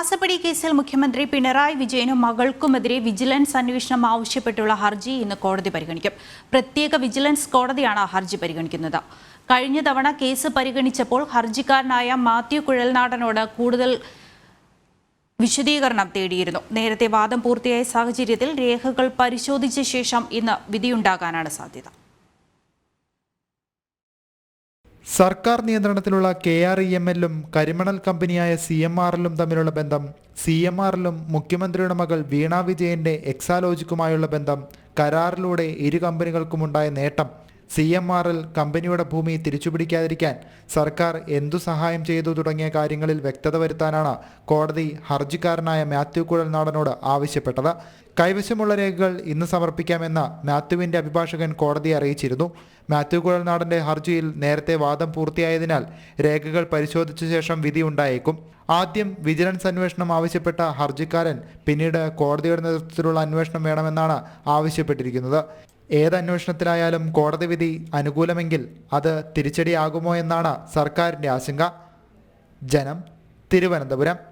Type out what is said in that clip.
മാസപ്പടി കേസിൽ മുഖ്യമന്ത്രി പിണറായി വിജയനും മകൾക്കുമെതിരെ വിജിലൻസ് അന്വേഷണം ആവശ്യപ്പെട്ടുള്ള ഹർജി ഇന്ന് കോടതി പരിഗണിക്കും. പ്രത്യേക വിജിലൻസ് കോടതിയാണ് ഹർജി പരിഗണിക്കുന്നത്. കഴിഞ്ഞ തവണ കേസ് പരിഗണിച്ചപ്പോൾ ഹർജിക്കാരനായ മാത്യു കുഴൽനാടനോട് കൂടുതൽ വിശദീകരണം തേടിയിരുന്നു. നേരത്തെ വാദം പൂർത്തിയായ സാഹചര്യത്തിൽ രേഖകൾ പരിശോധിച്ച ശേഷം ഇന്ന് വിധിയുണ്ടാകാനാണ് സാധ്യത. സർക്കാർ നിയന്ത്രണത്തിലുള്ള കെ ആർ ഇ എം എല്ലും കരിമണൽ കമ്പനിയായ സി എം എല്ലും തമ്മിലുള്ള ബന്ധം സി എം ആറിലും മുഖ്യമന്ത്രിയുടെ മകൾ വീണ വിജയന്റെ എക്സാലോജിക്കുമായുള്ള ബന്ധം കരാറിലൂടെ ഇരു കമ്പനികൾക്കുമുണ്ടായ നേട്ടം സി എം ആർ എൽ കമ്പനിയുടെ ഭൂമി തിരിച്ചുപിടിക്കാതിരിക്കാൻ സർക്കാർ എന്തു സഹായം ചെയ്തു തുടങ്ങിയ കാര്യങ്ങളിൽ വ്യക്തത വരുത്താനാണ് കോടതി ഹർജിക്കാരനായ മാത്യു കുഴൽനാടനോട് ആവശ്യപ്പെട്ടത്. കൈവശമുള്ള രേഖകൾ ഇന്ന് സമർപ്പിക്കാമെന്ന് മാത്യുവിന്റെ അഭിഭാഷകൻ കോടതിയെ അറിയിച്ചിരുന്നു. മാത്യു കുഴൽനാടന്റെ ഹർജിയിൽ നേരത്തെ വാദം പൂർത്തിയായതിനാൽ രേഖകൾ പരിശോധിച്ച ശേഷം വിധി ഉണ്ടായേക്കും. ആദ്യം വിജിലൻസ് അന്വേഷണം ആവശ്യപ്പെട്ട ഹർജിക്കാരൻ പിന്നീട് കോടതിയുടെ നേതൃത്വത്തിലുള്ള അന്വേഷണം വേണമെന്നാണ് ആവശ്യപ്പെട്ടിരിക്കുന്നത്. ഏത് അന്വേഷണത്തിലായാലും കോടതി വിധി അനുകൂലമെങ്കിൽ അത് തിരിച്ചടിയാകുമോ എന്നാണ് സർക്കാരിന്റെ ആശങ്ക. ജനം തിരുവനന്തപുരം.